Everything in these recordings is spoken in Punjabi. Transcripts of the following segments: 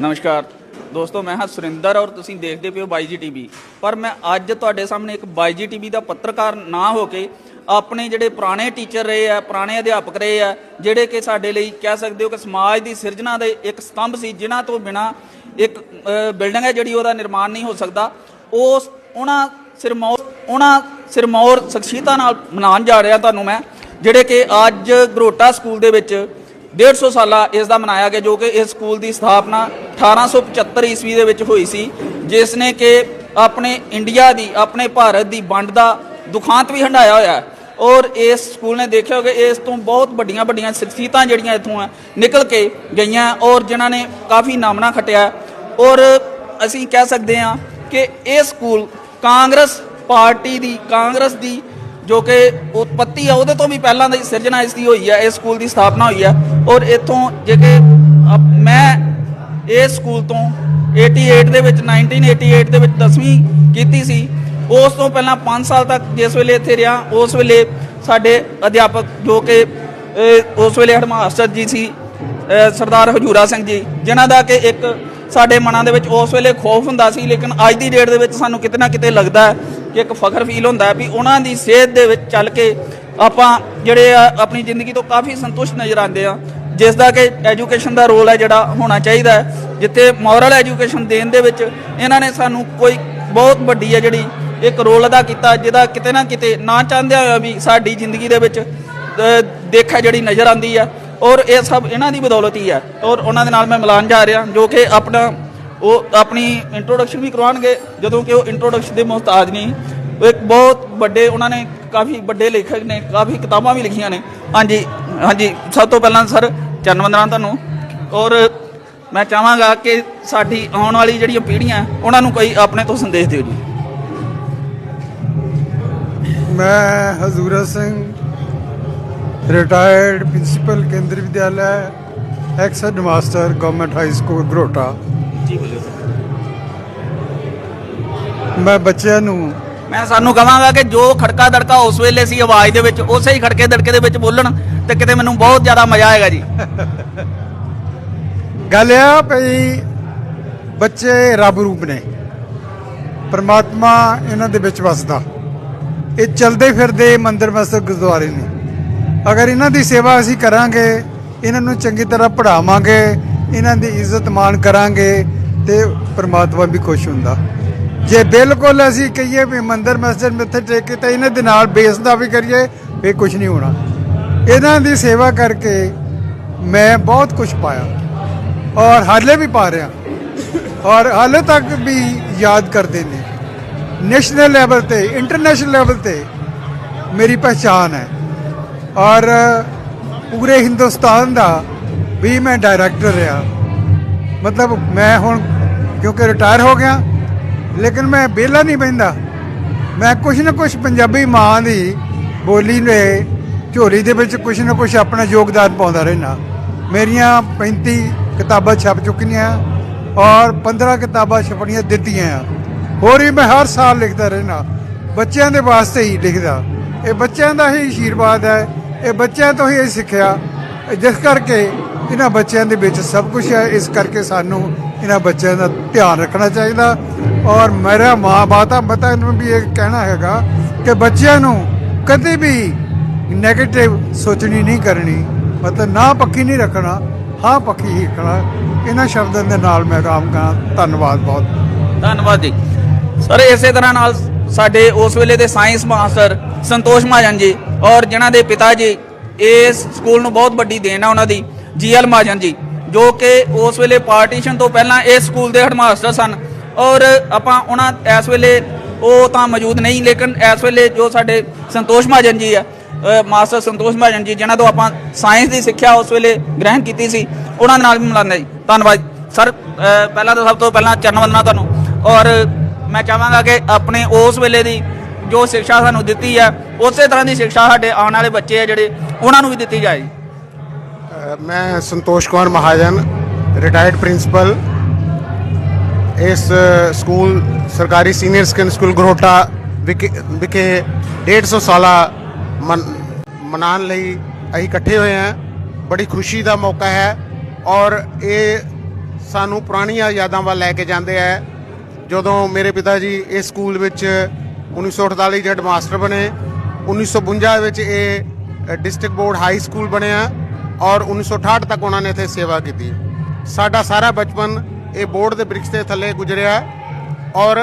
ਨਮਸਕਾਰ। ਦੋਸਤੋ, ਮੈਂ ਹਾਂ ਸੁਰਿੰਦਰ ਔਰ ਤੁਸੀਂ ਦੇਖਦੇ ਪਿਓ ਬਾਈਜੀ ਟੀਵੀ ਪਰ ਮੈਂ ਅੱਜ ਤੁਹਾਡੇ ਸਾਹਮਣੇ ਇੱਕ ਬਾਈਜੀ ਟੀਵੀ ਦਾ ਪੱਤਰਕਾਰ ਨਾ ਹੋ ਕੇ ਆਪਣੇ ਜਿਹੜੇ ਪੁਰਾਣੇ ਟੀਚਰ ਰਹੇ ਆ, ਪੁਰਾਣੇ ਅਧਿਆਪਕ ਰਹੇ ਆ, ਜਿਹੜੇ ਕਿ ਸਾਡੇ ਲਈ ਕਹਿ ਸਕਦੇ ਹੋ ਕਿ ਸਮਾਜ ਦੀ ਸਿਰਜਣਾ ਦੇ ਇੱਕ ਸਤੰਭ ਸੀ, ਜਿਨ੍ਹਾਂ ਤੋਂ ਬਿਨਾ ਇੱਕ ਬਿਲਡਿੰਗ ਹੈ ਜਿਹੜੀ ਉਹਦਾ ਨਿਰਮਾਣ ਨਹੀਂ ਹੋ ਸਕਦਾ। ਉਸ, ਉਹਨਾਂ ਸਿਰਮੌਰ ਉਹਨਾਂ ਸਿਰਮੌਰ ਸ਼ਖਸੀਅਤਾਂ ਨਾਲ ਮਨਾਉਣ ਜਾ ਰਿਹਾ ਤੁਹਾਨੂੰ ਮੈਂ, ਜਿਹੜੇ ਕਿ ਅੱਜ ਗਰੋਟਾ ਸਕੂਲ ਦੇ ਵਿੱਚ 150 ਸਾਲਾ ਇਸ ਦਾ ਮਨਾਇਆ ਗਿਆ ਜੋ ਕਿ ਇਸ ਸਕੂਲ ਦੀ ਸਥਾਪਨਾ 1875 ਈਸਵੀ ਦੇ ਵਿੱਚ ਹੋਈ ਸੀ, ਜਿਸ ਨੇ ਕਿ ਆਪਣੇ ਇੰਡੀਆ ਦੀ, ਆਪਣੇ ਭਾਰਤ ਦੀ ਵੰਡ ਦਾ ਦੁਖਾਂਤ ਵੀ ਹੰਡਾਇਆ ਹੋਇਆ ਔਰ ਇਸ ਸਕੂਲ ਨੇ ਦੇਖਿਆ ਹੋਗਾ ਇਸ ਤੋਂ ਬਹੁਤ ਵੱਡੀਆਂ ਵੱਡੀਆਂ ਸ਼ਖਸੀਅਤਾਂ ਜਿਹੜੀਆਂ ਇੱਥੋਂ ਆ ਨਿਕਲ ਕੇ ਗਈਆਂ ਔਰ ਜਿਨ੍ਹਾਂ ਨੇ ਕਾਫੀ ਨਾਮਣਾ ਖਟਿਆ ਔਰ ਅਸੀਂ ਕਹਿ ਸਕਦੇ ਹਾਂ ਕਿ ਇਹ ਸਕੂਲ ਕਾਂਗਰਸ ਪਾਰਟੀ ਦੀ, ਕਾਂਗਰਸ ਦੀ ਜੋ ਕਿ ਉਤਪਤੀ ਆ, ਉਹਦੇ ਤੋਂ ਵੀ ਪਹਿਲਾਂ ਦੀ ਸਿਰਜਣਾ ਇਸ ਦੀ ਹੋਈ ਹੈ, ਇਸ ਸਕੂਲ ਦੀ ਸਥਾਪਨਾ ਹੋਈ ਹੈ। ਔਰ ਇੱਥੋਂ ਜੇ ਕਿ ਮੈਂ ਇਸ ਸਕੂਲ ਤੋਂ 88 ਦੇ ਵਿੱਚ 1988 ਦੇ ਵਿੱਚ 10ਵੀਂ ਕੀਤੀ ਸੀ। ਉਸ ਤੋਂ ਪਹਿਲਾਂ 5 ਸਾਲ ਤੱਕ ਜਿਸ ਵੇਲੇ ਇੱਥੇ ਰਿਹਾ, ਉਸ ਵੇਲੇ ਸਾਡੇ ਅਧਿਆਪਕ ਜੋ ਕਿ ਉਸ ਵੇਲੇ ਹੈਡਮਾਸਟਰ ਜੀ ਸੀ ਸਰਦਾਰ ਹਜੂਰਾ ਸਿੰਘ ਜੀ, ਜਿਨ੍ਹਾਂ ਦਾ ਕਿ ਇੱਕ ਸਾਡੇ ਮਨਾਂ ਦੇ ਵਿੱਚ ਉਸ ਵੇਲੇ ਖੌਫ ਹੁੰਦਾ ਸੀ, ਲੇਕਿਨ ਅੱਜ ਦੀ ਡੇਟ ਦੇ ਵਿੱਚ ਸਾਨੂੰ ਕਿਤੇ ਨਾ ਕਿਤੇ ਲੱਗਦਾ ਹੈ ਕਿ ਇੱਕ ਫਖਰ ਫੀਲ ਹੁੰਦਾ ਵੀ ਉਹਨਾਂ ਦੀ ਸਿਹਤ ਦੇ ਵਿੱਚ ਚੱਲ ਕੇ ਆਪਾਂ ਜਿਹੜੇ ਆ, ਆਪਣੀ ਜ਼ਿੰਦਗੀ ਤੋਂ ਕਾਫੀ ਸੰਤੁਸ਼ਟ ਨਜ਼ਰ ਆਉਂਦੇ ਆ ਜਿਸ ਦਾ ਕਿ ਐਜੂਕੇਸ਼ਨ ਦਾ ਰੋਲ ਹੈ ਜਿਹੜਾ ਹੋਣਾ ਚਾਹੀਦਾ ਹੈ। ਜਿੱਥੇ ਮੋਰਲ ਐਜੂਕੇਸ਼ਨ ਦੇਣ ਦੇ ਵਿੱਚ ਇਹਨਾਂ ਨੇ ਸਾਨੂੰ ਕੋਈ ਬਹੁਤ ਵੱਡੀ ਹੈ ਜਿਹੜੀ ਇੱਕ ਰੋਲ ਅਦਾ ਕੀਤਾ ਜਿਹਦਾ ਕਿਤੇ ਨਾ ਕਿਤੇ ਨਾ ਚਾਹੁੰਦਿਆਂ ਹੋਇਆ ਵੀ ਸਾਡੀ ਜ਼ਿੰਦਗੀ ਦੇ ਵਿੱਚ ਅ, ਦੇਖਿਆ ਜਿਹੜੀ ਨਜ਼ਰ ਆਉਂਦੀ ਆ ਔਰ ਇਹ ਸਭ ਇਹਨਾਂ ਦੀ ਬਦੌਲਤ ਹੀ ਆ ਔਰ ਉਹਨਾਂ ਦੇ ਨਾਲ ਮੈਂ ਮਿਲਾਨ ਜਾ ਰਿਹਾ ਜੋ ਕਿ ਆਪਣਾ ਉਹ ਆਪਣੀ ਇੰਟਰੋਡਕਸ਼ਨ ਵੀ ਕਰਵਾਉਣਗੇ ਜਦੋਂ ਕਿ ਉਹ ਇੰਟਰੋਡਕਸ਼ਨ ਦੇ ਮੁਹਤਾਜ ਨਹੀਂ ਉਹ ਇੱਕ ਬਹੁਤ ਵੱਡੇ ਉਹਨਾਂ ਨੇ ਕਾਫੀ ਵੱਡੇ ਲੇਖਕ ਨੇ ਕਾਫੀ ਕਿਤਾਬਾਂ ਵੀ ਲਿਖੀਆਂ ਨੇ। ਹਾਂਜੀ ਹਾਂਜੀ ਸਭ ਤੋਂ ਪਹਿਲਾਂ ਸਰ ਚਰਨ ਵੰਦਨਾ ਤੁਹਾਨੂੰ। ਔਰ ਮੈਂ ਚਾਹਾਂਗਾ ਕਿ ਸਾਡੀ ਆਉਣ ਵਾਲੀ ਜਿਹੜੀਆਂ ਪੀੜ੍ਹੀਆਂ ਉਹਨਾਂ ਨੂੰ ਕੋਈ ਆਪਣੇ ਤੋਂ ਸੰਦੇਸ਼ ਦਿਓ ਜੀ। ਮੈਂ ਹਜ਼ੂਰਾ Singh retired principal Kendriya Vidyalaya ex headmaster government high school Garota ਜੀ ਮੈਂ ਬੱਚਿਆਂ ਨੂੰ ਮੈਂ ਸਾਨੂੰ ਕਹਾਂਗਾ ਕਿ ਜੋ ਖੜਕਾ ਦੜਕਾ ਉਸ ਵੇਲੇ ਸੀ ਆਵਾਜ਼ ਦੇ ਵਿੱਚ ਉਸੇ ਹੀ ਖੜਕੇ ਦੜਕੇ ਦੇ ਵਿੱਚ ਬੋਲਣ। ਤੇ ਕਿਤੇ ਮੈਨੂੰ ਬਹੁਤ ਜ਼ਿਆਦਾ ਮਜ਼ਾ ਆਏਗਾ ਜੀ। ਗੱਲ ਇਹ ਆ ਭਈ ਬੱਚੇ ਰੱਬ ਰੂਪ ਨੇ। ਪਰਮਾਤਮਾ ਇਹਨਾਂ ਦੇ ਵਿੱਚ ਵਸਦਾ। ਇਹ ਚਲਦੇ ਫਿਰਦੇ ਮੰਦਰ ਮਸਜਿਦ ਗੁਰਦੁਆਰੇ ਨੇ। ਅਗਰ ਇਹਨਾਂ ਦੀ ਸੇਵਾ ਅਸੀਂ ਕਰਾਂਗੇ, ਇਹਨਾਂ ਨੂੰ ਚੰਗੀ ਤਰ੍ਹਾਂ ਪੜ੍ਹਾਵਾਂਗੇ, ਇਹਨਾਂ ਦੀ ਇੱਜ਼ਤ ਮਾਣ ਕਰਾਂਗੇ, ਤੇ ਪਰਮਾਤਮਾ ਵੀ ਖੁਸ਼ ਹੁੰਦਾ। ਜੇ ਬਿਲਕੁਲ ਅਸੀਂ ਕਹੀਏ ਵੀ ਮੰਦਰ ਮਸਜਿਦ ਮੱਥੇ ਟੇਕ ਕੇ ਤਾਂ ਇਹਨਾਂ ਦੇ ਨਾਲ ਬੇਸ ਦਾ ਵੀ ਕਰੀਏ ਫੇ ਕੁਝ ਨਹੀਂ ਹੋਣਾ। ਇਹਨਾਂ ਦੀ ਸੇਵਾ ਕਰਕੇ ਮੈਂ ਬਹੁਤ ਕੁਝ ਪਾਇਆ ਔਰ ਹਾਲੇ ਵੀ ਪਾ ਰਿਹਾ ਔਰ ਹਾਲੇ ਤੱਕ ਵੀ ਯਾਦ ਕਰਦੇ ਨੇ। ਨੈਸ਼ਨਲ ਲੈਵਲ ਤੇ ਇੰਟਰਨੈਸ਼ਨਲ ਲੈਵਲ ਤੇ ਮੇਰੀ ਪਛਾਣ ਹੈ। ਔਰ ਪੂਰੇ ਹਿੰਦੁਸਤਾਨ ਦਾ ਵੀ ਮੈਂ ਡਾਇਰੈਕਟਰ ਰਿਹਾ। ਮਤਲਬ ਮੈਂ ਹੁਣ ਕਿਉਂਕਿ ਰਿਟਾਇਰ ਹੋ ਗਿਆ, ਲੇਕਿਨ ਮੈਂ ਵਿਹਲਾ ਨਹੀਂ ਬੈਂਦਾ ਮੈਂ ਕੁਝ ਨਾ ਕੁਝ ਪੰਜਾਬੀ ਮਾਂ ਦੀ ਬੋਲੀ ਨੇ ਝੋਲੀ ਦੇ ਵਿੱਚ ਕੁਝ ਨਾ ਕੁਝ ਆਪਣਾ ਯੋਗਦਾਨ ਪਾਉਂਦਾ ਰਹਿਣਾ ਮੇਰੀਆਂ 35 ਕਿਤਾਬਾਂ ਛਪ ਚੁੱਕੀਆਂ ਔਰ 15 ਕਿਤਾਬਾਂ ਛਪਣੀਆਂ ਦਿੱਤੀਆਂ ਆ। ਹੋਰ ਵੀ ਮੈਂ ਹਰ ਸਾਲ ਲਿਖਦਾ ਰਹਿਣਾ ਬੱਚਿਆਂ ਦੇ ਵਾਸਤੇ ਹੀ ਲਿਖਦਾ। ਇਹ ਬੱਚਿਆਂ ਦਾ ਹੀ ਆਸ਼ੀਰਵਾਦ ਹੈ। ਇਹ ਬੱਚਿਆਂ ਤੋਂ ਹੀ ਇਹ ਸਿੱਖਿਆ। ਜਿਸ ਕਰਕੇ ਇਹਨਾਂ ਬੱਚਿਆਂ ਦੇ ਵਿੱਚ ਸਭ ਕੁਝ ਹੈ। ਇਸ ਕਰਕੇ ਸਾਨੂੰ ਇਹਨਾਂ ਬੱਚਿਆਂ ਦਾ ਧਿਆਨ ਰੱਖਣਾ ਚਾਹੀਦਾ। ਔਰ ਮੇਰਾ ਮਾਂ ਬਾਤਾ ਮਤਾ ਨੂੰ ਵੀ ਇਹ ਕਹਿਣਾ ਹੈਗਾ ਕਿ ਬੱਚਿਆਂ ਨੂੰ ਕਦੇ ਵੀ 네ਗੇਟਿਵ ਸੋਚਣੀ ਨਹੀਂ ਕਰਨੀ ਮਤਲਬ ਨਾ ਪੱਕੀ ਨਹੀਂ ਰੱਖਣਾ, ਹਾਂ ਪੱਕੀ ਹੀ ਰੱਖਣਾ। ਇਹਨਾਂ ਸ਼ਬਦਾਂ ਦੇ ਨਾਲ ਮੈਂ ਆਰਾਮ ਕਰਾਂ ਧੰਨਵਾਦ ਬਹੁਤ। ਧੰਨਵਾਦ ਜੀ। ਸਰ, ਇਸੇ ਤਰ੍ਹਾਂ ਨਾਲ ਸਾਡੇ ਉਸ ਵੇਲੇ ਦੇ ਸਾਇੰਸ ਮਾਸਟਰ ਸੰਤੋਸ਼ ਮਹਾਜਨ ਜੀ ਔਰ ਜਿਨ੍ਹਾਂ ਦੇ ਪਿਤਾ ਜੀ ਇਸ ਸਕੂਲ ਨੂੰ ਬਹੁਤ ਵੱਡੀ ਦੇਣ ਆ ਉਹਨਾਂ ਦੀ, ਜੀਐਲ ਮਹਾਜਨ ਜੀ, ਜੋ ਕਿ ਉਸ ਵੇਲੇ ਪਾਰਟੀਸ਼ਨ ਤੋਂ ਪਹਿਲਾਂ ਇਸ ਸਕੂਲ ਦੇ ਹੈਡਮਾਸਟਰ ਸਨ। ਔਰ ਆਪਾਂ ਉਹਨਾਂ, ਇਸ ਵੇਲੇ ਉਹ ਤਾਂ ਮੌਜੂਦ ਨਹੀਂ, ਲੇਕਿਨ ਇਸ ਵੇਲੇ ਜੋ ਸਾਡੇ ਸੰਤੋਸ਼ ਮਹਾਜਨ ਜੀ ਆ ਮਾਸਟਰ ਸੰਤੋਸ਼ ਮਹਾਜਨ ਜੀ ਜਿਨ੍ਹਾਂ ਤੋਂ ਆਪਾਂ ਸਾਇੰਸ ਦੀ ਸਿੱਖਿਆ ਉਸ ਵੇਲੇ ਗ੍ਰਹਿਣ ਕੀਤੀ ਸੀ ਉਹਨਾਂ ਦੇ ਨਾਲ ਵੀ ਮਿਲਾਉਂਦੇ ਜੀ। ਧੰਨਵਾਦ ਸਰ ਪਹਿਲਾਂ ਤਾਂ ਸਭ ਤੋਂ ਪਹਿਲਾਂ ਚਰਨ ਵੰਦਨਾ ਤੁਹਾਨੂੰ। ਔਰ ਮੈਂ ਚਾਹਾਂਗਾ ਕਿ ਆਪਣੇ ਉਸ ਵੇਲੇ ਦੀ ਜੋ ਸਿੱਖਿਆ ਸਾਨੂੰ ਦਿੱਤੀ ਹੈ ਉਸੇ ਤਰ੍ਹਾਂ ਦੀ ਸਿੱਖਿਆ ਸਾਡੇ ਆਉਣ ਵਾਲੇ ਬੱਚੇ ਆ ਜਿਹੜੇ ਉਹਨਾਂ ਨੂੰ ਵੀ ਦਿੱਤੀ ਜਾਏ। ਅ, ਮੈਂ ਸੰਤੋਸ਼ ਕੁਮਾਰ ਮਹਾਜਨ ਰਿਟਾਇਰਡ ਪ੍ਰਿੰਸੀਪਲ ਇਸ ਸਕੂਲ ਸਰਕਾਰੀ ਸੀਨੀਅਰ ਸੈਕੰਡਰੀ ਸਕੂਲ ਗਰੋਟਾ ਵਿਖੇ ਵਿਖੇ 150 ਸਾਲਾ ਮਨ- ਮਨਾਉਣ ਲਈ ਅਸੀਂ ਇਕੱਠੇ ਹੋਏ ਹਾਂ। ਬੜੀ ਖੁਸ਼ੀ ਦਾ ਮੌਕਾ ਹੈ ਔਰ ਇਹ ਸਾਨੂੰ ਪੁਰਾਣੀਆਂ ਯਾਦਾਂ ਵੱਲ ਲੈ ਕੇ ਜਾਂਦੇ ਆ ਜਦੋਂ ਮੇਰੇ ਪਿਤਾ ਜੀ ਇਸ ਸਕੂਲ ਵਿੱਚ 1948 'ਚ ਹੈਡ ਮਾਸਟਰ ਬਣੇ 1952 ਵਿੱਚ ਇਹ ਡਿਸਟ੍ਰਿਕਟ ਬੋਰਡ ਹਾਈ ਸਕੂਲ ਬਣਿਆ ਔਰ 1968 ਤੱਕ ਉਹਨਾਂ ਨੇ ਇੱਥੇ ਸੇਵਾ ਕੀਤੀ। ਸਾਡਾ ਸਾਰਾ ਬਚਪਨ ਇਹ ਬੋਰਡ ਦੇ ਬ੍ਰਿਕਸ ਦੇ ਥੱਲੇ ਗੁਜ਼ਰਿਆ ਔਰ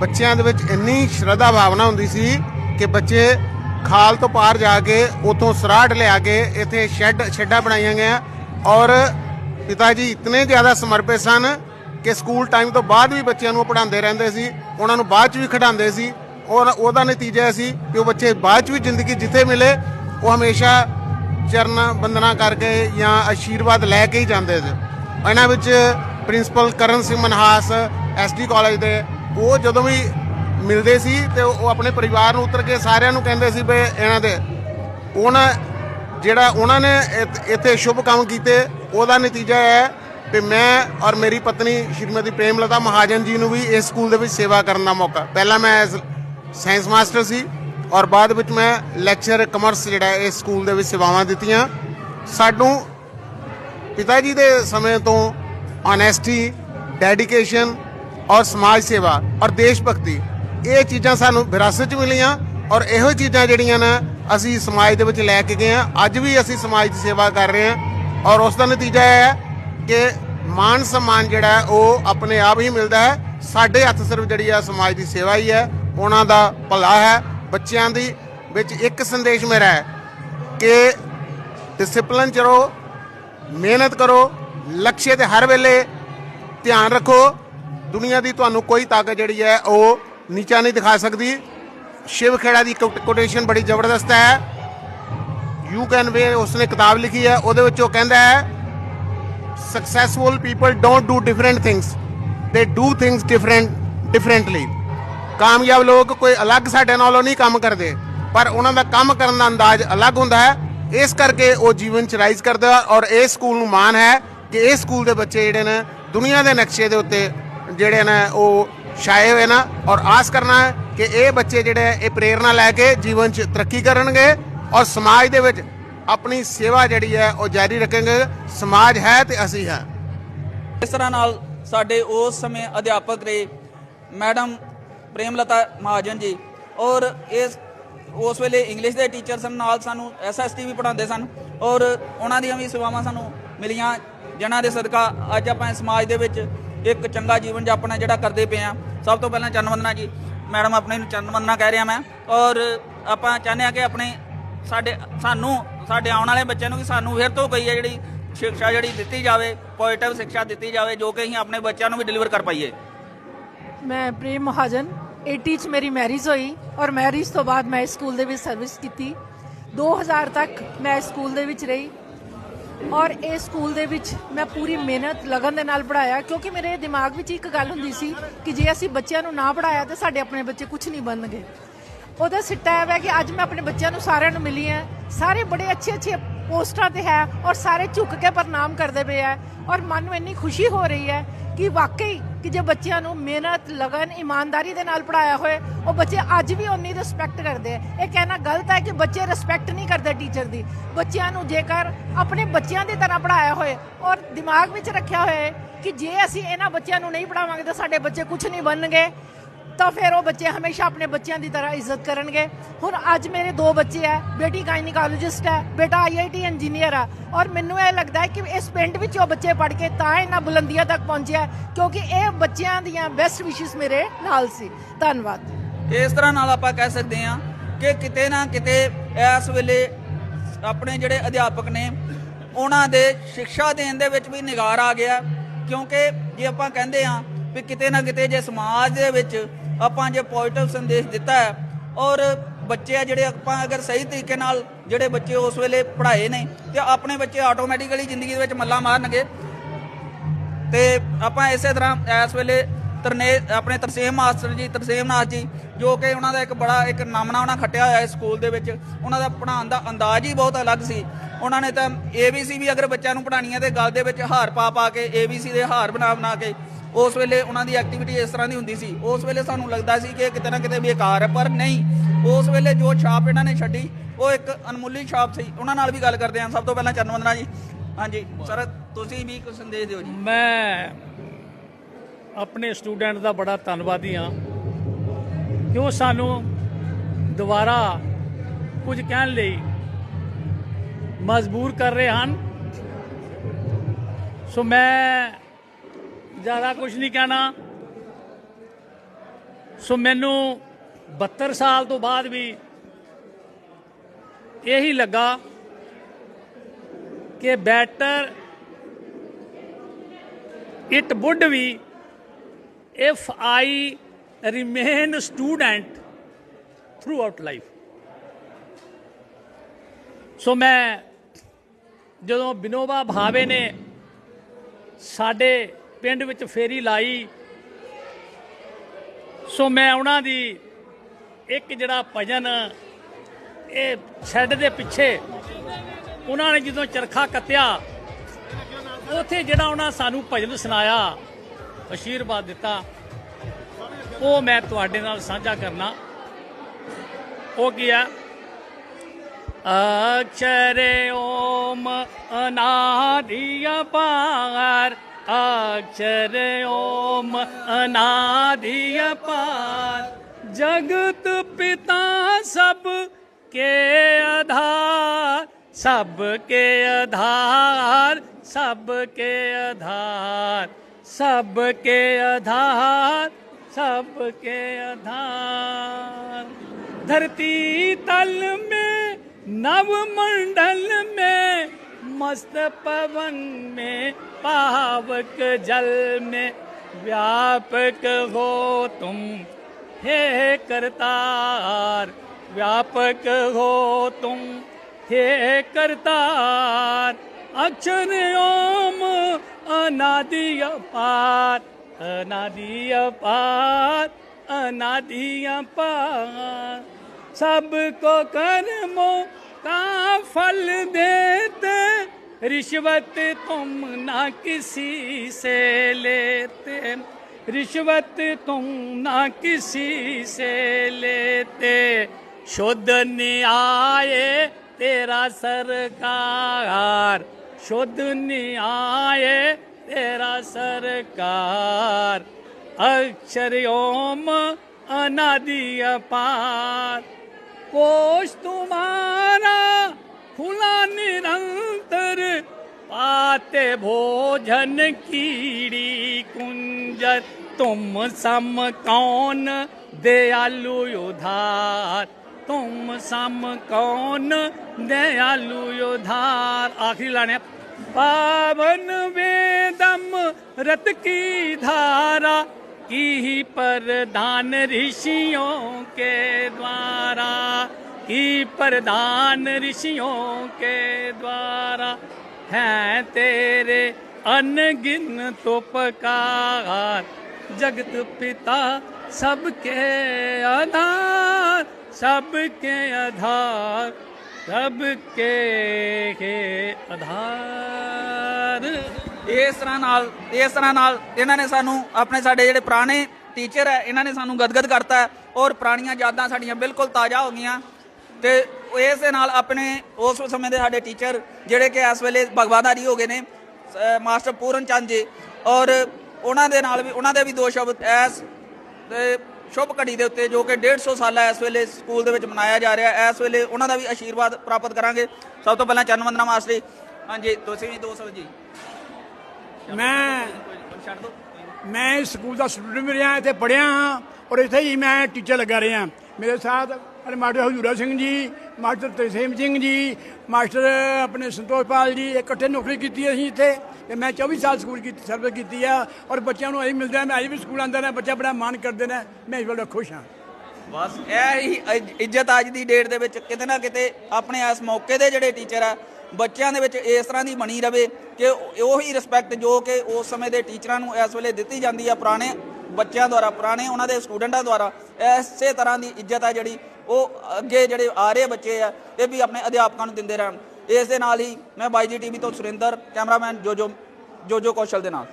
ਬੱਚਿਆਂ ਦੇ ਵਿੱਚ ਇੰਨੀ ਸ਼ਰਧਾ ਭਾਵਨਾ ਹੁੰਦੀ ਸੀ ਕਿ ਬੱਚੇ ਖਾਲ ਤੋਂ ਪਾਰ ਜਾ ਕੇ ਉਥੋਂ ਸਰਾੜ ਲਿਆ ਕੇ ਇੱਥੇ ਸ਼ੈੱਡ ਸ਼ੈੱਡਾਂ ਬਣਾਈਆਂ ਗਈਆਂ। ਔਰ ਪਿਤਾ ਜੀ ਇਤਨੇ ਜ਼ਿਆਦਾ ਸਮਰਪਿਤ ਸਨ ਕਿ ਸਕੂਲ ਟਾਈਮ ਤੋਂ ਬਾਅਦ ਵੀ ਬੱਚਿਆਂ ਨੂੰ ਪੜ੍ਹਾਉਂਦੇ ਰਹਿੰਦੇ ਸੀ, ਉਹਨਾਂ ਨੂੰ ਬਾਅਦ ਚ ਵੀ ਖਿਡਾਉਂਦੇ ਸੀ। ਔਰ ਉਹਦਾ ਨਤੀਜਾ ਇਹ ਸੀ ਕਿ ਉਹ ਬੱਚੇ ਬਾਅਦ ਚ ਵੀ ਜ਼ਿੰਦਗੀ ਜਿੱਥੇ ਮਿਲੇ, ਉਹ ਹਮੇਸ਼ਾ ਚਰਨ ਬੰਦਨਾ ਕਰਕੇ ਜਾਂ ਆਸ਼ੀਰਵਾਦ ਲੈ ਕੇ ਹੀ ਜਾਂਦੇ ਸੀ। ਇਹਨਾਂ ਵਿੱਚ ਪ੍ਰਿੰਸੀਪਲ ਕਰਨ ਸਿੰਘ ਮਨਹਾਸ ਐਸਡੀ ਕਾਲਜ ਦੇ, ਉਹ ਜਦੋਂ ਵੀ ਮਿਲਦੇ ਸੀ ਤੇ ਉਹ ਆਪਣੇ ਪਰਿਵਾਰ ਨੂੰ ਉਤਰ ਕੇ ਸਾਰਿਆਂ ਨੂੰ ਕਹਿੰਦੇ ਸੀ ਵੀ ਇਹਨਾਂ ਦੇ ਉਹਨਾਂ ਜਿਹੜਾ ਉਹਨਾਂ ਨੇ ਇਤ- ਇੱਥੇ ਸ਼ੁਭ ਕੰਮ ਕੀਤੇ, ਉਹਦਾ ਨਤੀਜਾ ਹੈ ਕਿ ਮੈਂ ਔਰ ਮੇਰੀ ਪਤਨੀ ਸ਼੍ਰੀਮਤੀ ਪ੍ਰੇਮਲਤਾ ਮਹਾਜਨ ਜੀ ਨੂੰ ਵੀ ਇਸ ਸਕੂਲ ਦੇ ਵਿੱਚ ਸੇਵਾ ਕਰਨ ਦਾ ਮੌਕਾ। ਪਹਿਲਾਂ ਮੈਂ ਸਾਇੰਸ ਮਾਸਟਰ ਸੀ ਔਰ ਬਾਅਦ ਵਿੱਚ ਮੈਂ ਲੈਕਚਰ ਕਮਰਸ ਜਿਹੜਾ ਇਸ ਸਕੂਲ ਦੇ ਵਿੱਚ ਸੇਵਾਵਾਂ ਦਿੱਤੀਆਂ। ਸਾਨੂੰ ਪਿਤਾ ਜੀ ਦੇ ਸਮੇਂ ਤੋਂ ਓਨੈਸਟੀ ਡੈਡੀਕੇਸ਼ਨ ਔਰ ਸਮਾਜ ਸੇਵਾ ਔਰ ਦੇਸ਼ ਭਗਤੀ ਇਹ ਚੀਜ਼ਾਂ ਸਾਨੂੰ ਵਿਰਾਸਤ 'ਚ ਮਿਲੀਆਂ ਔਰ ਇਹੋ ਚੀਜ਼ਾਂ ਜਿਹੜੀਆਂ ਨੇ ਅਸੀਂ ਸਮਾਜ ਦੇ ਵਿੱਚ ਲੈ ਕੇ ਗਏ ਹਾਂ। ਅੱਜ ਵੀ ਅਸੀਂ ਸਮਾਜ ਦੀ ਸੇਵਾ ਕਰ ਰਹੇ ਹਾਂ ਔਰ ਉਸ ਦਾ ਨਤੀਜਾ ਇਹ ਹੈ ਕਿ ਮਾਨ ਸਨਮਾਨ ਜਿਹੜਾ ਉਹ ਆਪਣੇ ਆਪ ਹੀ ਮਿਲਦਾ ਹੈ। ਸਾਡੇ ਹੱਥ ਸਿਰਫ ਜਿਹੜੀ ਆ ਸਮਾਜ ਦੀ ਸੇਵਾ ਹੀ ਹੈ, ਉਹਨਾਂ ਦਾ ਭਲਾ ਹੈ। ਬੱਚਿਆਂ ਦੀ ਵਿੱਚ ਇੱਕ ਸੰਦੇਸ਼ ਮੇਰਾ ਹੈ ਕਿ ਡਿਸਪਲਿਨ ਚ ਰਹੋ, ਮਿਹਨਤ ਕਰੋ ਲਕਸ਼ਯ ਤੇ ਹਰ ਵੇਲੇ ਧਿਆਨ ਰੱਖੋ। ਦੁਨੀਆ ਦੀ ਤੁਹਾਨੂੰ ਕੋਈ ਤਾਕਤ ਜਿਹੜੀ ਹੈ ਉਹ ਨੀਚਾ ਨਹੀਂ ਦਿਖਾ ਸਕਦੀ। ਸ਼ਿਵ ਖੇੜਾ ਦੀ ਕੋਟੇਸ਼ਨ ਬੜੀ ਜ਼ਬਰਦਸਤ ਹੈ। ਯੂ ਕੈਨ ਵੇ ਉਸਨੇ ਕਿਤਾਬ ਲਿਖੀ ਹੈ, ਉਹਦੇ ਵਿੱਚ ਉਹ ਕਹਿੰਦਾ ਹੈ successful people don't do different things they do things different differently ਕਾਮਯਾਬ ਲੋਕ ਕੋਈ ਅਲੱਗ ਸਾਡੇ ਨਾਲੋਂ ਨਹੀਂ ਕੰਮ ਕਰਦੇ, ਪਰ ਉਹਨਾਂ ਦਾ ਕੰਮ ਕਰਨ ਦਾ ਅੰਦਾਜ਼ ਅਲੱਗ ਹੁੰਦਾ ਹੈ। ਇਸ ਕਰਕੇ ਉਹ ਜੀਵਨ ਚ ਰਾਈਜ਼ ਕਰਦਾ ਔਰ ਇਹ ਸਕੂਲ ਨੂੰ ਮਾਣ ਹੈ ਕਿ ਇਹ ਸਕੂਲ ਦੇ ਬੱਚੇ ਜਿਹੜੇ ਨੇ ਦੁਨੀਆ ਦੇ ਨਕਸ਼ੇ ਦੇ ਉੱਤੇ ਜਿਹੜੇ ਨੇ ਉਹ ਛਾਏ ਹੋਏ ਨਾ ਔਰ ਆਸ ਕਰਨਾ ਹੈ ਕਿ ਇਹ ਬੱਚੇ ਜਿਹੜੇ ਇਹ ਪ੍ਰੇਰਣਾ ਲੈ ਕੇ ਜੀਵਨ ਚ ਤਰੱਕੀ ਕਰਨਗੇ ਔਰ ਸਮਾਜ ਦੇ ਵਿੱਚ ਆਪਣੀ ਸੇਵਾ ਜਿਹੜੀ ਹੈ, ਉਹ ਜਾਰੀ ਰੱਖਣਗੇ। ਸਮਾਜ ਹੈ ਤੇ ਅਸੀਂ ਹਾਂ। ਇਸ ਤਰ੍ਹਾਂ ਨਾਲ ਸਾਡੇ ਉਸ ਸਮੇਂ ਅਧਿਆਪਕ ਰਹੇ ਮੈਡਮ ਪ੍ਰੇਮਲਤਾ ਮਹਾਜਨ ਜੀ ਔਰ ਇਸ, ਉਸ ਵੇਲੇ ਇੰਗਲਿਸ਼ ਦੇ ਟੀਚਰ ਸਨ, ਨਾਲ ਸਾਨੂੰ ਐਸਐਸਟੀ ਵੀ ਪੜ੍ਹਾਉਂਦੇ ਸਨ ਔਰ ਉਹਨਾਂ ਦੀਆਂ ਵੀ ਸੇਵਾਵਾਂ ਸਾਨੂੰ ਮਿਲੀਆਂ। ਜਿਨ੍ਹਾਂ ਦੇ ਸਦਕਾ ਅੱਜ ਆਪਾਂ ਸਮਾਜ ਦੇ ਵਿੱਚ ਇੱਕ ਚੰਗਾ ਜੀਵਨ ਜਾਪਣਾ ਜਿਹੜਾ ਕਰਦੇ ਪਏ ਆ ਸਭ ਤੋਂ ਪਹਿਲਾਂ ਚਰਨ ਵੰਦਨਾ ਜੀ, ਮੈਡਮ ਆਪਣੇ ਨੂੰ ਚਰਨ ਕਹਿ ਰਿਹਾ ਮੈਂ। ਔਰ ਆਪਾਂ ਚਾਹੁੰਦੇ ਆ ਕਿ ਆਪਣੇ ਸਾਡੇ, ਸਾਨੂੰ, ਸਾਡੇ ਆਉਣ ਵਾਲੇ ਬੱਚਿਆਂ ਨੂੰ ਵੀ ਸਾਨੂੰ ਫਿਰ ਤੋਂ ਕਈ ਹੈ ਜਿਹੜੀ ਸਿੱਖਿਆ ਜਿਹੜੀ ਦਿੱਤੀ ਜਾਵੇ ਪੋਜ਼ਿਟਿਵ ਸਿੱਖਿਆ ਦਿੱਤੀ ਜਾਵੇ, ਜੋ ਕਿ ਅਸੀਂ ਆਪਣੇ ਬੱਚਿਆਂ ਨੂੰ ਵੀ ਡਿਲੀਵਰ ਕਰ ਪਾਈਏ। ਮੈਂ ਪ੍ਰੇਮ ਮਹਾਜਨ 80 ਚ ਮੇਰੀ ਮੈਰਿਜ ਹੋਈ ਔਰ ਮੈਰਿਜ ਤੋਂ ਬਾਅਦ ਮੈਂ ਇਸ ਸਕੂਲ ਦੇ ਵਿੱਚ ਸਰਵਿਸ ਕੀਤੀ। 2000 ਤੱਕ ਮੈਂ ਇਸ ਸਕੂਲ ਦੇ ਵਿੱਚ ਰਹੀ। ਔਰ ਇਹ ਸਕੂਲ ਦੇ ਵਿੱਚ ਮੈਂ ਪੂਰੀ ਮਿਹਨਤ, ਲਗਨ ਦੇ ਨਾਲ ਪੜਾਇਆ ਕਿਉਂਕਿ ਮੇਰੇ ਦਿਮਾਗ ਵਿੱਚ ਇੱਕ ਗੱਲ ਹੁੰਦੀ ਸੀ ਕਿ ਜੇ ਅਸੀਂ ਬੱਚਿਆਂ ਨੂੰ ਨਾ ਪੜਾਇਆ ਤਾਂ ਸਾਡੇ ਆਪਣੇ ਬੱਚੇ ਕੁਝ ਨਹੀਂ ਬਣਨਗੇ। ਉਹਦਾ ਸਿੱਟਾ ਇਹ ਹੈ ਕਿ ਅੱਜ ਮੈਂ ਆਪਣੇ ਬੱਚਿਆਂ ਨੂੰ ਸਾਰਿਆਂ ਨੂੰ ਮਿਲੀ ਹਾਂ। ਸਾਰੇ ਬੜੇ ਅੱਛੇ ਅੱਛੇ ਪੋਸਟਾਂ ਤੇ ਹੈ ਔਰ ਸਾਰੇ ਝੁੱਕ ਕੇ ਪ੍ਰਣਾਮ ਕਰਦੇ ਪਏ ਹੈ ਔਰ ਮਨ ਨੂੰ ਇੰਨੀ ਖੁਸ਼ੀ ਹੋ ਰਹੀ ਹੈ ਕਿ ਵਾਕਈ ਕਿ ਜੇ ਬੱਚਿਆਂ ਨੂੰ ਮਿਹਨਤ, ਲਗਨ, ਇਮਾਨਦਾਰੀ ਦੇ ਨਾਲ ਪੜਾਇਆ ਹੋਏ, ਉਹ ਬੱਚੇ ਅੱਜ ਵੀ ਉਨੀ ਰਿਸਪੈਕਟ ਕਰਦੇ ਆ। ਇਹ ਕਹਿਣਾ ਗਲਤ ਹੈ ਕਿ ਬੱਚੇ ਰਿਸਪੈਕਟ ਨਹੀਂ ਕਰਦੇ ਟੀਚਰ ਦੀ। ਬੱਚਿਆਂ ਨੂੰ ਜੇਕਰ ਆਪਣੇ ਬੱਚਿਆਂ ਦੀ ਤਰ੍ਹਾਂ ਪੜਾਇਆ ਹੋਏ ਔਰ ਦਿਮਾਗ ਵਿੱਚ ਰੱਖਿਆ ਹੋਏ ਕਿ ਜੇ ਅਸੀਂ ਇਹਨਾਂ ਬੱਚਿਆਂ ਨੂੰ ਨਹੀਂ ਪੜਾਵਾਂਗੇ ਤਾਂ ਸਾਡੇ ਬੱਚੇ ਕੁਝ ਨਹੀਂ ਬਣਨਗੇ ਤਾਂ ਫਿਰ ਉਹ ਬੱਚੇ ਹਮੇਸ਼ਾ ਆਪਣੇ ਬੱਚਿਆਂ ਦੀ ਤਰ੍ਹਾਂ ਇੱਜ਼ਤ ਕਰਨਗੇ। ਹੁਣ ਅੱਜ ਮੇਰੇ ਦੋ ਬੱਚੇ ਹੈ ਬੇਟੀ ਗਾਇਨੀਕੋਲੋਜਿਸਟ ਹੈ ਬੇਟਾ ਆਈਆਈਟੀ ਇੰਜੀਨੀਅਰ ਆ। ਔਰ ਮੈਨੂੰ ਇਹ ਲੱਗਦਾ ਹੈ ਕਿ ਇਸ ਪਿੰਡ ਵਿੱਚ ਉਹ ਬੱਚੇ ਪੜ੍ਹ ਕੇ ਤਾਂ ਇਹਨਾਂ ਬੁਲੰਦੀਆਂ ਤੱਕ ਪਹੁੰਚਿਆ ਕਿਉਂਕਿ ਇਹ ਬੱਚਿਆਂ ਦੀਆਂ ਬੈਸਟ ਵਿਸ਼ੇਸ ਮੇਰੇ ਨਾਲ ਸੀ। ਧੰਨਵਾਦ। ਇਸ ਤਰ੍ਹਾਂ ਨਾਲ ਆਪਾਂ ਕਹਿ ਸਕਦੇ ਹਾਂ ਕਿ ਕਿਤੇ ਨਾ ਕਿਤੇ ਇਸ ਵੇਲੇ ਆਪਣੇ ਜਿਹੜੇ ਅਧਿਆਪਕ ਨੇ, ਉਹਨਾਂ ਦੇ ਸਿੱਖਿਆ ਦੇਣ ਦੇ ਵਿੱਚ ਵੀ ਨਿਗਾਰ ਆ ਗਿਆ, ਕਿਉਂਕਿ ਜੇ ਆਪਾਂ ਕਹਿੰਦੇ ਹਾਂ ਵੀ ਕਿਤੇ ਨਾ ਕਿਤੇ ਜੇ ਸਮਾਜ ਦੇ ਵਿੱਚ ਆਪਾਂ ਜੇ ਪੋਜ਼ਿਟਿਵ ਸੰਦੇਸ਼ ਦਿੱਤਾ ਹੈ ਔਰ ਬੱਚੇ ਆ ਜਿਹੜੇ ਆਪਾਂ ਅਗਰ ਸਹੀ ਤਰੀਕੇ ਨਾਲ ਜਿਹੜੇ ਬੱਚੇ ਉਸ ਵੇਲੇ ਪੜ੍ਹਾਏ ਨੇ ਤੇ ਆਪਣੇ ਬੱਚੇ ਆਟੋਮੈਟਿਕਲੀ ਜ਼ਿੰਦਗੀ ਦੇ ਵਿੱਚ ਮੱਲਾ ਮਾਰਨਗੇ ਤੇ ਆਪਾਂ ਇਸੇ ਤਰ੍ਹਾਂ ਇਸ ਵੇਲੇ ਤਰਨੇ ਆਪਣੇ ਤਰਸੇਮ ਮਾਸਟਰ ਜੀ, ਤਰਸੇਮ ਨਾਥ ਜੀ, ਜੋ ਕਿ ਉਹਨਾਂ ਦਾ ਇੱਕ ਬੜਾ ਇੱਕ ਨਾਮਣਾ ਉਹਨਾਂ ਖੱਟਿਆ ਹੋਇਆ ਹੈ ਸਕੂਲ ਦੇ ਵਿੱਚ, ਉਹਨਾਂ ਦਾ ਪੜ੍ਹਾਉਣ ਦਾ ਅੰਦਾਜ਼ ਹੀ ਬਹੁਤ ਅਲੱਗ ਸੀ। ਉਹਨਾਂ ਨੇ ਤਾਂ ABC ਵੀ ਅਗਰ ਬੱਚਿਆਂ ਨੂੰ ਪੜ੍ਹਾਉਣੀ ਹੈ ਤੇ ਗਲ ਦੇ ਵਿੱਚ ਹਾਰ ਪਾ ਪਾ ਕੇ ABC ਦੇ ਹਾਰ ਬਣਾ ਬਣਾ ਕੇ ਉਸ ਵੇਲੇ ਉਹਨਾਂ ਦੀ ਐਕਟੀਵਿਟੀ ਇਸ ਤਰ੍ਹਾਂ ਦੀ ਹੁੰਦੀ ਸੀ। ਉਸ ਵੇਲੇ ਸਾਨੂੰ ਲੱਗਦਾ ਸੀ ਕਿ ਕਿਤੇ ਨਾ ਕਿਤੇ ਬੇਕਾਰ ਹੈ, ਪਰ ਨਹੀਂ। ਉਸ ਵੇਲੇ ਜੋ ਛਾਪ ਇਹਨਾਂ ਨੇ ਛੱਡੀ, ਉਹ ਇੱਕ ਅਨਮੁੱਲੀ ਛਾਪ ਸੀ। ਉਹਨਾਂ ਨਾਲ ਵੀ ਗੱਲ ਕਰਦੇ ਹਾਂ। ਸਭ ਤੋਂ ਪਹਿਲਾਂ ਚਰਨ ਵੰਦਨਾ ਜੀ। ਹਾਂਜੀ, ਸਰ, ਤੁਸੀਂ ਵੀ ਕੁਝ ਸੰਦੇਸ਼ ਦਿਓ ਜੀ। ਮੈਂ ਆਪਣੇ ਸਟੂਡੈਂਟ ਦਾ ਬੜਾ ਧੰਨਵਾਦੀ ਹਾਂ। ਕਿ ਉਹ ਸਾਨੂੰ ਦੁਬਾਰਾ ਕੁਝ ਕਹਿਣ ਲਈ ਮਜਬੂਰ ਕਰ ਰਹੇ ਹਨ? ਸੋ ਮੈਂ ਜ਼ਿਆਦਾ ਕੁਝ ਨਹੀਂ ਕਹਿਣਾ। ਸੋ ਮੈਨੂੰ 72 ਸਾਲ ਤੋਂ ਬਾਅਦ ਵੀ ਇਹੀ ਲੱਗਾ ਕਿ better it would we if I remain a student throughout life. So ਮੈਂ ਜਦੋਂ ਬਿਨੋਬਾ ਭਾਵੇ ਨੇ ਸਾਡੇ ਪਿੰਡ ਵਿੱਚ ਫੇਰੀ ਲਾਈ ਸੋ ਮੈਂ ਉਹਨਾਂ ਦੀ ਇੱਕ ਜਿਹੜਾ ਭਜਨ ਇਹ ਛੱਡ ਦੇ ਪਿੱਛੇ ਉਹਨਾਂ ਨੇ ਜਦੋਂ ਚਰਖਾ ਕੱਤਿਆ ਉੱਥੇ ਜਿਹੜਾ ਉਹਨਾਂ ਸਾਨੂੰ ਭਜਨ ਸੁਣਾਇਆ ਅਸ਼ੀਰਵਾਦ ਦਿੱਤਾ। ਉਹ ਮੈਂ ਤੁਹਾਡੇ ਨਾਲ ਸਾਂਝਾ ਕਰਨਾ। ਉਹ ਕੀ ਹੈ ਅਕਸ਼ਰੇ ਓਮ ਅਨਾਦਿ ਅਪਾਰ ਅਕਸ਼ਰੇ ਓਮ ਅਨਾਦਿ ਅਪਾਰ ਜਗਤ ਪਿਤਾ ਸਭ ਕੇ ਆਧਾਰ। ਸਭ ਕੇ ਆਧਾਰ, ਸਭ ਕੇ ਆਧਾਰ। सबके आधार सबके आधार। धरती तल में नवमंडल में, मस्त पवन में, पावक जल में, व्यापक हो तुम, हे करतार। व्यापक हो तुम, हे करतार। अक्षर ओम अनादि अपार अनादि अपार अनादि अपार सबको कर्मों का फल देते, रिश्वत तुम ना किसी से लेते। रिश्वत तुम ना किसी से लेते। शुद्ध न्याय तेरा सरकार शुद्ध न्याय तेरा सरकार। अक्षर ओम अनादि अपार कोश तुम्हारा खुला निरंतर, पाते भोजन कीड़ी कुंजर तुम सम कौन दयालु उधार तुम सम कौन दयालु उधार आखिरी लाने पावन वेदम रत की धारा की ही प्रधान ऋषियों के द्वारा, की प्रधान ऋषियों के द्वारा। हैं तेरे अनगिन उपकार जगत पिता सबके आधार। सबके आधार सबके के आधार ਇਸ ਤਰ੍ਹਾਂ ਨਾਲ ਇਸ ਤਰ੍ਹਾਂ ਨਾਲ ਇਹਨਾਂ ਨੇ ਸਾਨੂੰ ਆਪਣੇ ਸਾਡੇ ਜਿਹੜੇ ਪੁਰਾਣੇ ਟੀਚਰ ਹੈ ਇਹਨਾਂ ਨੇ ਸਾਨੂੰ ਗਦਗਦ ਕਰਤਾ ਹੈ ਔਰ ਪੁਰਾਣੀਆਂ ਯਾਦਾਂ ਸਾਡੀਆਂ ਬਿਲਕੁਲ ਤਾਜ਼ਾ ਹੋ ਗਈਆਂ ਤੇ ਇਸ ਦੇ ਨਾਲ ਆਪਣੇ ਉਸ ਸਮੇਂ ਦੇ ਸਾਡੇ ਟੀਚਰ ਜਿਹੜੇ ਕਿ ਇਸ ਵੇਲੇ ਭਗਵਾਦਾਰੀ ਹੋ ਗਏ ਨੇ ਅਹ ਮਾਸਟਰ ਪੂਰਨ ਚੰਦ ਜੀ ਔਰ ਉਹਨਾਂ ਦੇ ਨਾਲ ਵੀ ਉਹਨਾਂ ਦੇ ਵੀ ਦੋ ਸ਼ਬਦ ਐਸ ਤੇ ਸ਼ੁਭ ਘੜੀ ਦੇ ਉੱਤੇ ਜੋ ਕਿ 150 ਸਾਲਾ ਇਸ ਵੇਲੇ ਸਕੂਲ ਦੇ ਵਿੱਚ ਮਨਾਇਆ ਜਾ ਰਿਹਾ। ਹੈ ਇਸ ਵੇਲੇ ਉਹਨਾਂ ਦਾ ਵੀ ਆਸ਼ੀਰਵਾਦ ਪ੍ਰਾਪਤ ਕਰਾਂਗੇ। ਸਭ ਤੋਂ ਪਹਿਲਾਂ ਚਰਨ ਵੰਦਨਾ ਮਾਸਟਰੀ। ਹਾਂਜੀ ਤੁਸੀਂ ਵੀ ਦੋ ਸ਼ਬਦ ਜੀ। ਮੈਂ ਛੱਡ ਮੈਂ ਸਕੂਲ ਦਾ ਸਟੂਡੈਂਟ ਵੀ ਰਿਹਾ ਇੱਥੇ ਪੜ੍ਹਿਆ ਹਾਂ ਔਰ ਇੱਥੇ ਹੀ ਮੈਂ ਟੀਚਰ ਲੱਗਾ ਰਿਹਾ। ਮੇਰੇ ਸਾਥ ਅਰੇ master Hazura Singh ji, master Tarsem Singh ji, master ਆਪਣੇ ਸੰਤੋਖਪਾਲ ਜੀ ਇਕੱਠੇ ਨੌਕਰੀ ਕੀਤੀ ਅਸੀਂ ਇੱਥੇ। ਤੇ ਮੈਂ 24 ਸਾਲ ਸਕੂਲ ਕੀਤੀ, ਸਰਵਿਸ ਕੀਤੀ ਆ ਔਰ ਬੱਚਿਆਂ ਨੂੰ ਅਸੀਂ ਮਿਲਦਾ ਮੈਂ ਅਜੇ ਵੀ ਸਕੂਲ ਆਉਂਦਾ ਨਾ ਬੱਚਾ ਬੜਾ ਮਾਣ ਕਰਦੇ ਨੇ, ਮੈਂ ਇਸ ਵੇਲੇ ਖੁਸ਼ ਹਾਂ। ਬਸ, ਇਹ ਹੀ ਇੱਜ- ਇੱਜ਼ਤ ਅੱਜ ਦੀ ਡੇਟ ਦੇ ਵਿੱਚ, ਕਿਤੇ ਨਾ ਕਿਤੇ ਆਪਣੇ ਇਸ ਮੌਕੇ ਦੇ ਜਿਹੜੇ ਟੀਚਰ ਆ, ਬੱਚਿਆਂ ਦੇ ਵਿੱਚ ਇਸ ਤਰ੍ਹਾਂ ਦੀ ਬਣੀ ਰਵੇ ਕਿ ਉਹੀ ਰਿਸਪੈਕਟ ਜੋ ਕਿ ਉਸ ਸਮੇਂ ਦੇ ਟੀਚਰਾਂ ਨੂੰ ਇਸ ਵੇਲੇ ਦਿੱਤੀ ਜਾਂਦੀ ਆ ਪੁਰਾਣੇ ਬੱਚਿਆਂ ਦੁਆਰਾ, ਪੁਰਾਣੇ ਉਹਨਾਂ ਦੇ ਸਟੂਡੈਂਟਾਂ ਦੁਆਰਾ, ਇਸੇ ਤਰ੍ਹਾਂ ਦੀ ਇੱਜ਼ਤ ਆ ਜਿਹੜੀ ਉਹ ਅੱਗੇ ਜਿਹੜੇ ਆ ਰਹੇ ਬੱਚੇ ਆ, ਇਹ ਵੀ ਆਪਣੇ ਅਧਿਆਪਕਾਂ ਨੂੰ ਦਿੰਦੇ ਰਹਿਣ। ਇਸ ਦੇ ਨਾਲ ਹੀ ਮੈਂ ਬਾਈ ਜੀ ਟੀਵੀ ਤੋਂ ਸੁਰਿੰਦਰ, ਕੈਮਰਾਮੈਨ ਜੋਜੋ ਜੋਜੋ ਕੌਸ਼ਲ ਦੇ ਨਾਲ।